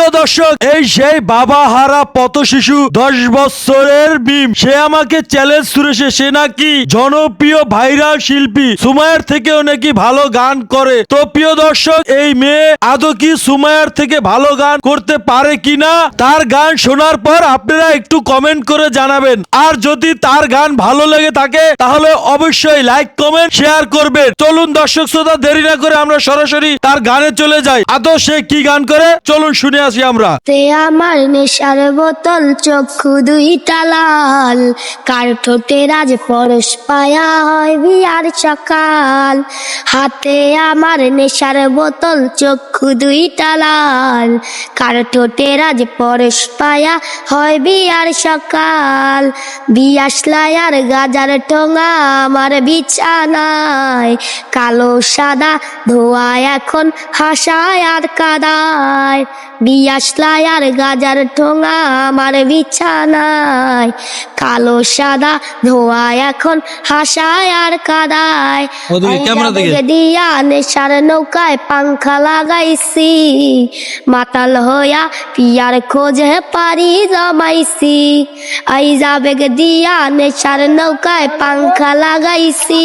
প্রিয় দর্শক, এই সেই বাবা হারা পত শিশু দশ বছরের বিম সে আমাকে চ্যালেঞ্জ ছুড়েছে সে নাকি জনপ্রিয় ভাইরাল শিল্পী। সুমায়ার থেকেও নাকি ভালো গান করে। তো প্রিয় দর্শক, এই মেয়ে আদৌ কি সুমায়ার থেকে ভালো গান করতে পারে কিনা? তার গান শোনার পর আপনারা একটু কমেন্ট করে জানাবেন। আর যদি তার গান ভালো লেগে থাকে, তাহলে অবশ্যই লাইক কমেন্ট শেয়ার করবেন। চলুন দর্শক শ্রোতা, দেরি না করে আমরা সরাসরি তার গানে চলে যাই। আদৌ সে কি গান করে? চলুন শুনে আসি আমরা। তে আমার নেশার বোতল, চক্ষু দুই লাল। কার ঠোঁটে রাজ পরশ পায়া হয় বিয়ার সকাল। হাতে আমার নেশার বোতল, চক্ষু দুই লাল। কার ঠোঁটে রাজ পরশ পায়া হয় বিয়ার সকাল। বিয়াসলাই আর গাজার ঠোঙা আমার বিছানায়। কালো সাদা ধোয়া এখন হাসায় আর কাদায়। বিয়াসলাই আর গাজার ঠোঙা আমার বিছানায়। কালো সাদা ধোয়া এখন হাসায় আর কাদায়। দিয়া নেশার নৌকায় পাংখা লাগাইছি। মাতাল হইয়া পিয়ার খোঁজে পারি জমাইছি। আইজা বেগ দিয়া নেশার নৌকায় পাংখা লাগাইছি।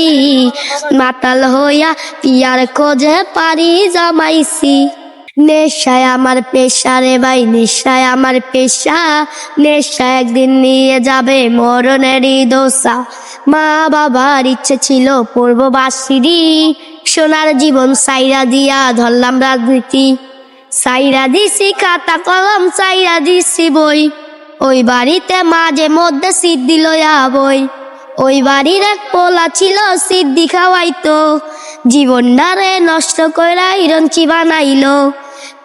মাতাল হইয়া পিয়ার খোঁজে পারি জমাইছি। নেশায় আমার পেশা রে ভাই, নেশায় আমার পেশা। নেশা একদিন নিয়ে যাবে মরণেরই দোষা। মা বাবার ইচ্ছে ছিল পূর্ব বাসিরি সোনার জীবন সাইরা দিয়া ধরলাম রাজনীতি। সাইরা দিছি খাতা কলম, সাইরা দিছি বই। ওই বাড়িতে মাঝে মধ্যে সিদ্ধি লয়া বই। ওই বাড়ির এক পোলা ছিল, সিদ্ধি খাওয়াইতো। জীবনটারে নষ্ট কইরা ইরঞ্চি বানাইলো।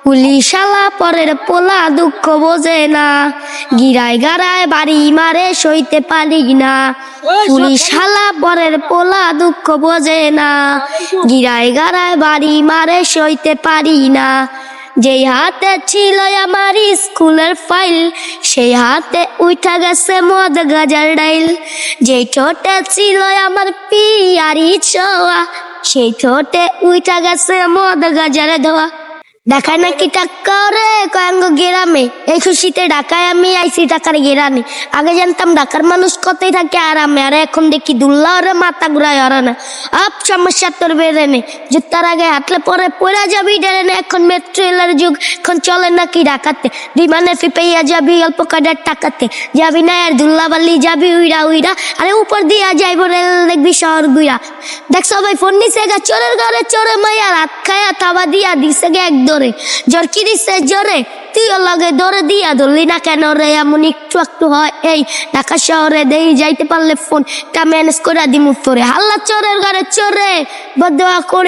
পুলিশালা পরের পোলা দুঃখ বোঝে না। গিরায় গারায় বাড়ি মারে সইতে পারি না। পুলিশালা পরের পোলা দুঃখ বোঝে না। গিরায় গারায় বাড়ি মারে সইতে পারি না। যেই হাতে ছিল আমার স্কুলের ফাইল সেই হাতে উঠা গেছে মদ গাজার ডাইল। যেই ঠোঁটে ছিল আমার পিয়ারি ছোয়া সেই ঠোঁটে উঠা গেছে মদ গাজার ধোয়া। দেখায় নাকি টাকা রে? কয়াঙ্গ গ্রামে। এই খুশিতে ঢাকায় আমি আইসি টাকার গ্রামে। আগে জানতাম ঢাকার মানুষ কতই থাকে আরামে। আর এখন দেখি দুল্লা ওরে মাথা ঘুরায় ওরা না। আপ, সমস্যা তোর বেড়ে নে। জুতার আগে হাঁটলে পরে পড়ে যাবি ডেরে না। এখন মেট্রো রেলের যুগ, এখন চলে নাকি ঢাকাতে। বিমানে ফিপাইয়া যাবি অল্প কাটার টাকাতে। যাবি না আর দুল্লাবাল্লি যাবি উইরা উইরা আরে উপর দিয়া যাইব রেল, দেখবি শহর গুইরা দেখ সবাই ফোন নিছে গা, চোরের ঘরে চোরে মাইয়া রাত খায়া থাবা দিয়া দিছে গে এক দরে জ্বর কি দিচ্ছে জ্বরে। লগে দরে দিয়া ধরলি না কেন রে? এমন একটু একটু হয়। এই, ঢাকা শহরে দেই যাইতে পারলে ফোন ম্যানেজ করে তোরে। হাল্লা চোরের ঘরে চোরে।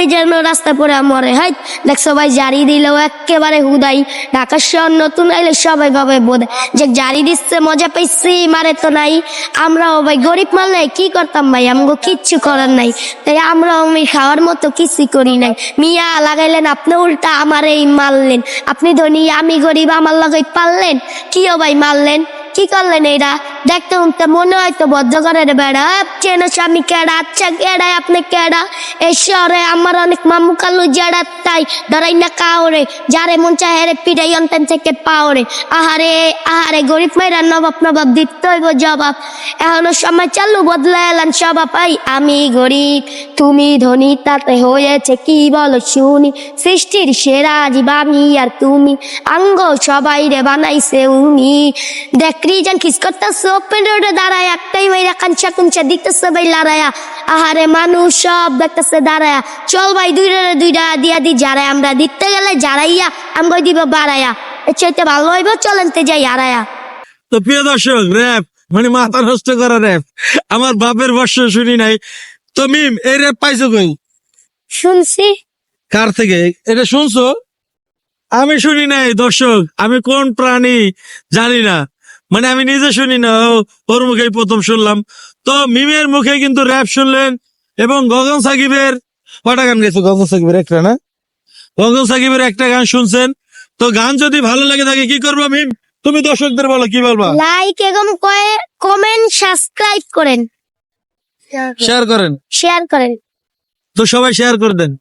যেন রাস্তা পরে হাই, দেখ সবাই জারি দিলেও একেবারে হুদাই। ঢাকা শহর নতুন আইলে সবাই ভাবে বোধ। যে জারি দিচ্ছে, মজা পাইছি, মারে তো নাই। আমরাও ভাই গরিব মারলে কি করতাম ভাই? আমগো কিচ্ছু করার নাই। তাই আমরা আমি খাওয়ার মতো কিছু করি নাই। মিয়া লাগাইলেন, আপনি উল্টা আমার মারলেন। আপনি ধনী, আমি গরিব আমার লাগাই পারলেন? কিও ভাই মারলেন? কি করলেন এরা? দেখতে উনতে মনে হয় তো বদ্ধঘরের বেড়া। চেন স্বামী কেডা আচ্ছা কেডায় আপনি কেডা? এই শহরে আমার অনেক মামু কালু জেডা, তাই ধরাই না কাউরে। যারে মন চায় হেরে পিটাই অন্তেন থেকে পাওরে। আহারে আহারে, গরিব মাইরা নবাব নবাব দিতে হইব জবাব। এখনও সময় চালু, বদলে এলাম স্বভাব আই আমি গরিব, তুমি ধনী, তাতে হয়েছে কি বলো শুনি। সৃষ্টির সেরা জীব আমি আর তুমি। আঙ্গ সবাই রে বানাইছে উনি। দেখ রিজন খিস করতেছে? ওপেন রোডে দাঁড়ায় একটাই মাইরা কাঞ্চা কুঞ্চা দিতেছে ভাই লড়াইয়া। আহারে মানুষ সব দেখতেছে দাঁড়ায়া। চল ভাই দুইটা দুইটা দিয়া দি যারাই আমরা দিতে গেলে যারাইয়া দিব বাড়াইয়া এর চাইতে ভালো হইব চলেনতে যাই হারায়া। তো প্রিয় দর্শক র্যাপ মানে মাথা নষ্ট করা র্যাপ। আমার বাপের বর্ষ শুনি নাই। তো মিম এই র্যাপ পাইছো কই? শুনছি। কার থেকে? এটা শুনছো? আমি শুনি নাই দর্শক। আমি কোন প্রাণী জানি না। মানে আমি নিজে শুনি না ওর মুখেই প্রথম শুনলাম। তো মিমের মুখে কিন্তু র্যাপ শুনলেন এবং গগন সাকিবের কটা গান গেছে? গগন সাকিবের একটা না? গগন সাকিবের একটা গান শুনছেন। তো গান যদি ভালো লাগে থাকে কি করব মিম? তুমি দর্শকদের বলো কি বলবা? লাইক এবং কমেন্ট সাবস্ক্রাইব করেন। শেয়ার করেন। শেয়ার করেন। তো সবাই শেয়ার করে দেন।